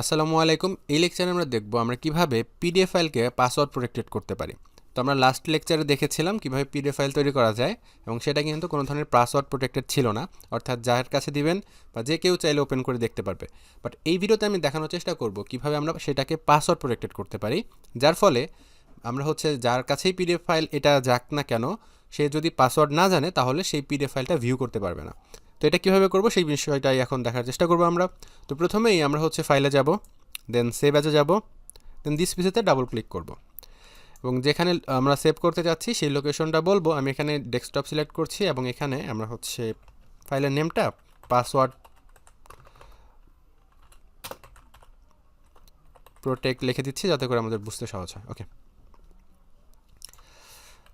আসসালামু আলাইকুম। এই লেকচারে আমরা দেখব আমরা কীভাবে পিডিএফ ফাইলকে পাসওয়ার্ড প্রোটেক্টেড করতে পারি। তো আমরা লাস্ট লেকচারে দেখেছিলাম কীভাবে পিডিএফ ফাইল তৈরি করা যায় এবং সেটা কিন্তু কোনো ধরনের পাসওয়ার্ড প্রোটেক্টেড ছিল না। অর্থাৎ যার কাছে দিবেন বা যে কেউ চাইলে ওপেন করে দেখতে পারবে। বাট এই ভিডিওতে আমি দেখানোর চেষ্টা করব কীভাবে আমরা সেটাকে পাসওয়ার্ড প্রোটেক্টেড করতে পারি। যার ফলে আমরা হচ্ছে যার কাছেই পিডিএফ ফাইল এটা যাক না কেন, সে যদি পাসওয়ার্ড না জানে তাহলে সেই পিডিএফ ফাইলটা ভিউ করতে পারবে না। এটা কীভাবে করব সেই বিষয়টাই এখন দেখার চেষ্টা করব আমরা। তো প্রথমেই আমরা হচ্ছে ফাইলে যাব দেন সেভ অ্যাজে যাব দেন দিস পিসেতে ডাবল ক্লিক করব। এবং যেখানে আমরা সেভ করতে যাচ্ছি সেই লোকেশনটা বলব, আমি এখানে ডেস্কটপ সিলেক্ট করছি এবং এখানে আমরা হচ্ছে ফাইলের নেমটা পাসওয়ার্ড প্রোটেক্ট লিখে দিচ্ছি যাতে করে আমাদের বুঝতে সহজ হয়। ওকে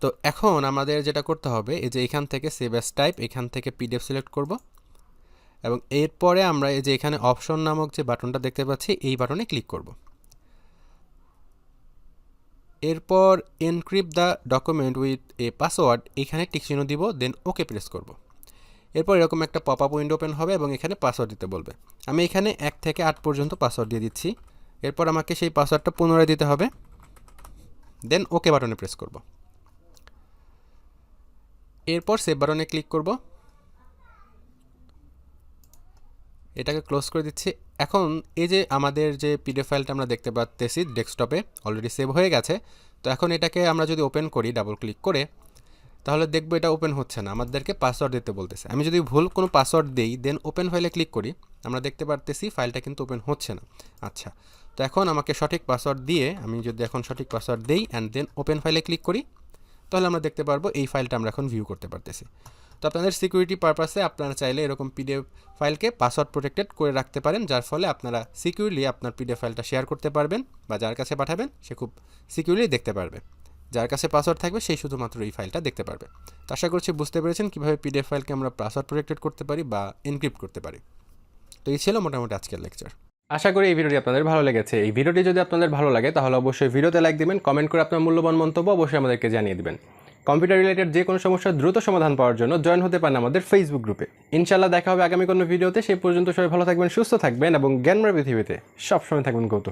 তো এখন আমাদের যেটা করতে হবে, এই যে এখান থেকে সেভ এস টাইপ এখান থেকে পিডিএফ সিলেক্ট করব। এবং এরপরে আমরা এই যে এখানে অপশন নামক যে বাটনটা দেখতে পাচ্ছি, এই বাটনে ক্লিক করব। এরপর encrypt the document with a password এখানে টিকচিহ্ন দিব দেন ওকে প্রেস করব। এরপর এরকম একটা পপ আপ উইন্ডো ওপেন হবে এবং এখানে পাসওয়ার্ড দিতে বলবে। আমি এখানে এক থেকে আট পর্যন্ত পাসওয়ার্ড দিয়ে দিচ্ছি। এরপর আমাকে সেই পাসওয়ার্ডটা পুনরায় দিতে হবে। দেন ওকে বাটনে প্রেস করব। এরপর সেভ বাটনে ক্লিক করব। এটাকে ক্লোজ করে দিচ্ছি। এখন এই যে আমাদের যে পিডিএফ ফাইলটা আমরা দেখতে পাচ্তেছি ডেস্কটপে অলরেডি সেভ হয়ে গেছে। তো এখন এটাকে আমরা যদি ওপেন করি ডাবল ক্লিক করে, তাহলে দেখব এটা ওপেন হচ্ছে না। আমাদেরকে পাসওয়ার্ড দিতে বলতেছে। আমি যদি ভুল কোনো পাসওয়ার্ড দিই দেন ওপেন ফাইলে ক্লিক করি, আমরা দেখতে পারতেছি ফাইলটা কিন্তু ওপেন হচ্ছে না। আচ্ছা তো এখন আমাকে সঠিক পাসওয়ার্ড দিয়ে, আমি যদি এখন সঠিক পাসওয়ার্ড দিই অ্যান্ড দেন ওপেন ফাইলে ক্লিক করি তাহলে আমরা দেখতে পারব এই ফাইলটা আমরা এখন ভিউ করতে পারতেছি। তো আপনাদের সিকিউরিটি পারপাসে আপনারা চাইলে এরকম পিডিএফ ফাইলকে পাসওয়ার্ড প্রোটেক্টেড করে রাখতে পারেন, যার ফলে আপনারা সিকিউরলি আপনার পিডিএফ ফাইলটা শেয়ার করতে পারবেন বা যার কাছে পাঠাবেন সে খুব সিকিউরলি দেখতে পারবে। যার কাছে পাসওয়ার্ড থাকবে সেই শুধুমাত্র এই ফাইলটা দেখতে পারবে। তো আশা করছি বুঝতে পেরেছেন কীভাবে পিডিএফ ফাইলকে আমরা পাসওয়ার্ড প্রোটেক্টেড করতে পারি বা এনক্রিপ্ট করতে পারি। তো এই ছিল মোটামুটি আজকের লেকচার আশা করি এই ভিডিওটি আপনাদের ভালো লেগেছে। এই ভিডিওটি যদি আপনাদের ভালো লাগে, তাহলে অবশ্যই ভিডিওতে লাইক দিবেন কমেন্ট করে আপনার মূল্যবান মন্তব্য অবশ্যই আমাদেরকে জানিয়ে দিবেন। কম্পিউটার রিলেটেড যে কোনো সমস্যার দ্রুত সমাধান পাওয়ার জন্য জয়েন হতে পারেন আমাদের ফেসবুক গ্রুপে ইনশাল্লাহ দেখা হবে আগামী কোনো ভিডিওতে। সেই পর্যন্ত সবাই ভালো থাকবেন, সুস্থ থাকবেন এবং জ্ঞানমার পৃথিবীতে। সবসময় থাকবেন কৌতূহল।